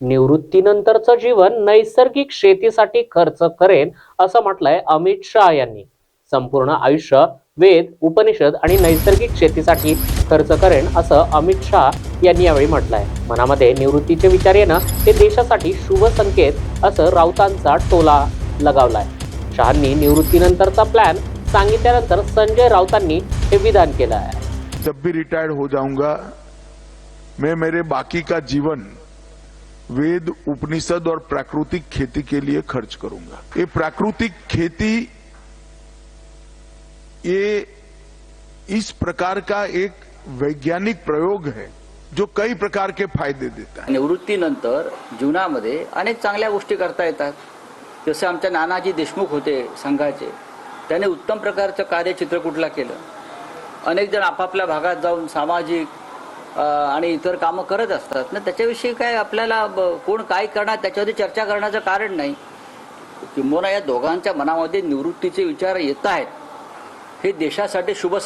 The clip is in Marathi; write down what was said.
निवृत्तीनंतरचं जीवन नैसर्गिक शेतीसाठी खर्च करेन असं म्हटलंय अमित शहा यांनी. संपूर्ण आयुष्य वेद उपनिषद आणि नैसर्गिक शेतीसाठी खर्च करेन असं अमित शहा यांनी यावेळी म्हटलंय. मनामध्ये निवृत्तीचे विचार येणं हे देशासाठी शुभ संकेत असं राऊतांचा टोला लगावलाय. शहांनी निवृत्तीनंतरचा प्लॅन सांगितल्यानंतर संजय राऊतांनी हे विधान केलं आहे जब भी रिटायर्ड हो जाऊंगा मैं मेरे बाकी का जीवन वेद उपनिषद और प्राकृतिक खेती के लिए खर्च करूंगा। ये प्राकृतिक खेती ये इस प्रकार का एक वैज्ञानिक प्रयोग है जो कई प्रकार के फायदे देता है। निवृत्तीनंतर जीवनामध्ये अनेक चांगल्या गोष्टी करता येतात. जसे आमच्या नानाजी देशमुख होते संघाचे. त्याने उत्तम प्रकारचं कार्य चित्रकूटला केलं? अनेक जण आपापल्या भागात जाऊन सामाजिक आणि इतर कामं करत असतात. ना त्याच्याविषयी काय आपल्याला कोण काय करणार त्याच्यावरती चर्चा करण्याचं कारण नाही. किंबहुना या दोघांच्या मनामध्ये निवृत्तीचे विचार येत आहेत. हे देशासाठी शुभ